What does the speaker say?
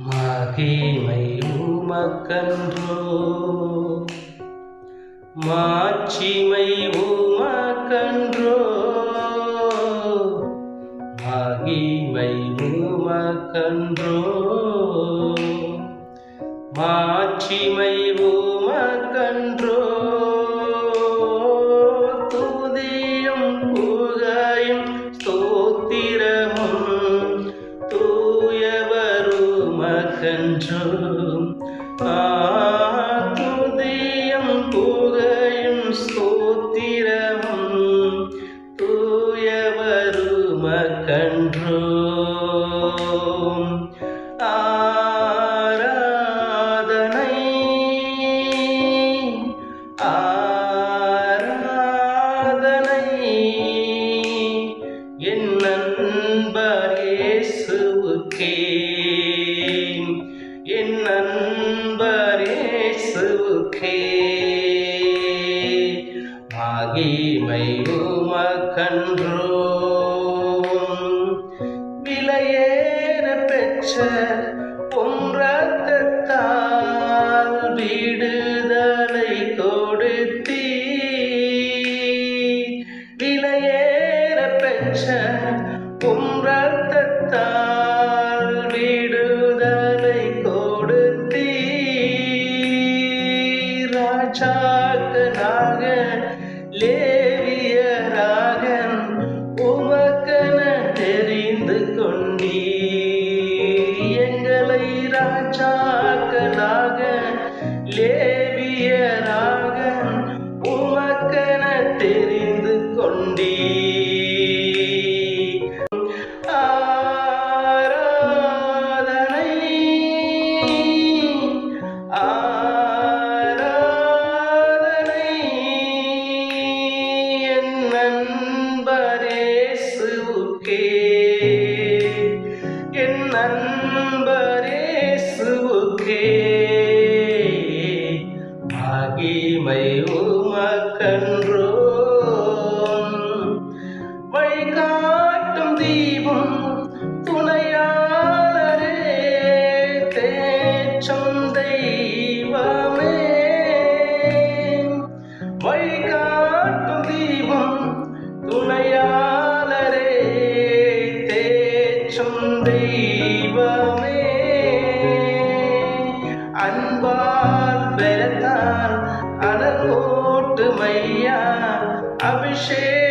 மகிமை உமக்கன்றோ? மாட்சிமை உமக்கன்றோ? மகிமை உமக்கன்றோ? மாட்சிமை ஆராதனை என் நண்பர் இயேசுவுக்கே மகிமை உமக்கன்றோ பெற்ற பொன்றத்தால் விடுதலை கொடுத்தீ ராஜாக்கனாக லேவியராக உமக்கென தெரிந்து கொண்டீ எங்களை ராஜாக்களாக லேவியராக மகிமை உமக்கன்றோ வழிகாட்டும் தீபம் துணையாளரே தேற்றம் தெய்வமே. வழிகாட்டும் தீபம் துணையாளரே தேற்றம் தெய்வமே. அன்பால் अभिषेक